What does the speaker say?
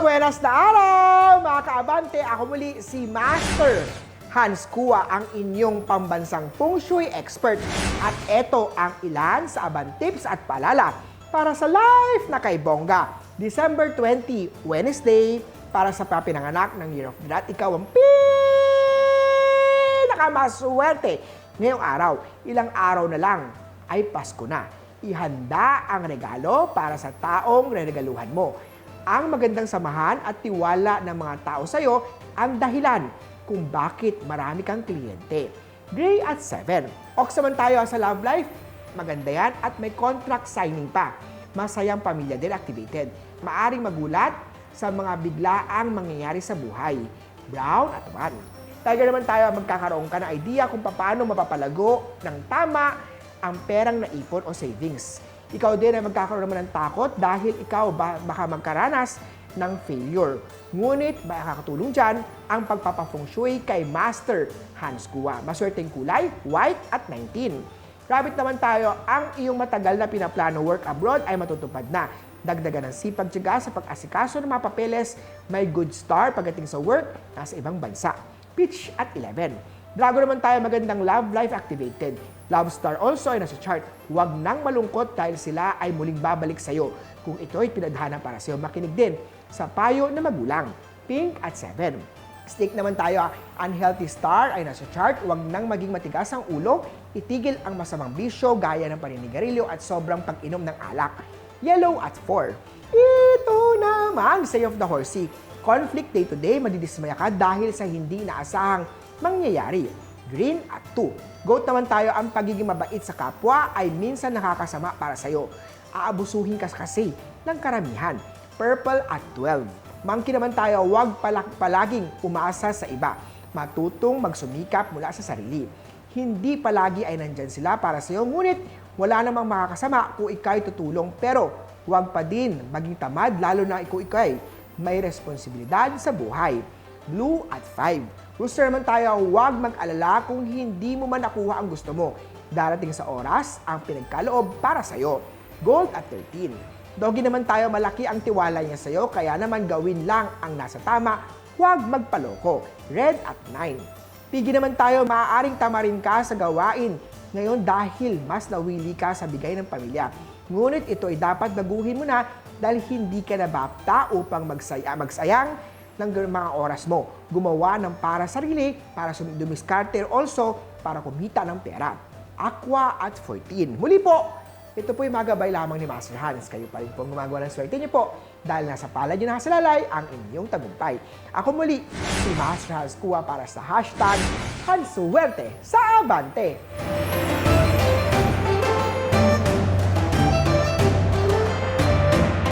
buenas na araw mga kaabante. Ako muli si Master Hans Kua, ang inyong pambansang feng shui expert. At ito ang ilan sa aban tips at paalala para sa life na kay Bongga. December 20, Wednesday, para sa papinanganak ng Year of the Rat, ikaw ang pinakamaswerte ngayong araw. Ilang araw na lang ay Pasko na. Ihanda ang regalo para sa taong reregaluhan mo. Ang magandang samahan at tiwala ng mga tao sa iyo ang dahilan kung bakit marami kang kliyente. Gray at 7. Ox naman tayo sa love life. Maganda yan at may contract signing pa. Masayang pamilya din activated. Maaring magulat sa mga biglaang mangyayari sa buhay. Brown at 1. Tiger naman tayo magkakaroon ka ng idea kung paano mapapalago ng tama ang perang naipon o savings. Ikaw din ay magkakaroon naman ng takot dahil ikaw ba, baka magkaranas ng failure. Ngunit makakatulong dyan ang pagpapafeng shui kay Master Hans Kua. Maswerteng kulay, white at 19. Rabbit naman tayo, ang iyong matagal na pinaplano work abroad ay matutupad na. Dagdagan ng sipag tiyaga sa pag-asikaso ng mga papeles, may good star pagdating sa work, nasa ibang bansa. Pitch at 11. Drago naman tayo magandang love life activated. Love star also ay nasa chart. Huwag nang malungkot dahil sila ay muling babalik sa iyo. Kung ito'y pinadhana para sa iyo, makinig din sa payo na magulang. Pink at 7. Stick naman tayo, ah. unhealthy star ay nasa chart. Huwag nang maging matigas ang ulo. Itigil ang masamang bisyo gaya ng paninigarilyo at sobrang pag-inom ng alak. Yellow at 4. Ito naman, say of the horsey. Conflict day to day, madidismaya ka dahil sa hindi inaasahang mangyayari. Green at 2. Goat naman tayo, ang pagiging mabait sa kapwa ay minsan nakakasama para sa'yo. Aabusuhin ka kasi ng karamihan. Purple at 12. Monkey naman tayo, huwag palaging umasa sa iba. Matutong magsumikap mula sa sarili. Hindi palagi ay nandyan sila para sa'yo, ngunit wala namang makakasama kung ikaw'y tutulong. Pero huwag pa din maging tamad, lalo na kung ikaw'y may responsibilidad sa buhay. Blue at 5. Rooster naman tayo, huwag mag-alala kung hindi mo man nakuha ang gusto mo. Darating sa oras ang pinagkaloob para sa'yo. Gold at 13. Doggy naman tayo, malaki ang tiwala niya sa'yo, kaya naman gawin lang ang nasa tama, huwag magpaloko. Red at 9. Pigi naman tayo, maaaring tamarin ka sa gawain ngayon dahil mas nawili ka sa bigay ng pamilya. Ngunit ito ay dapat baguhin mo na dahil hindi ka nabapta upang magsaya, magsayang ng mga oras mo. Gumawa ng para sarili, para dumiskarte also para kumita ng pera. Aqua at 14. Muli po, ito po yung magabay lamang ni Master Hans. Kayo pa rin po ang gumagawa ng swerte niyo po dahil nasa palad niyo nakasalalay ang inyong tagumpay. Ako muli, si Master Hans Kuha para sa hashtag Hansuwerte sa Abante.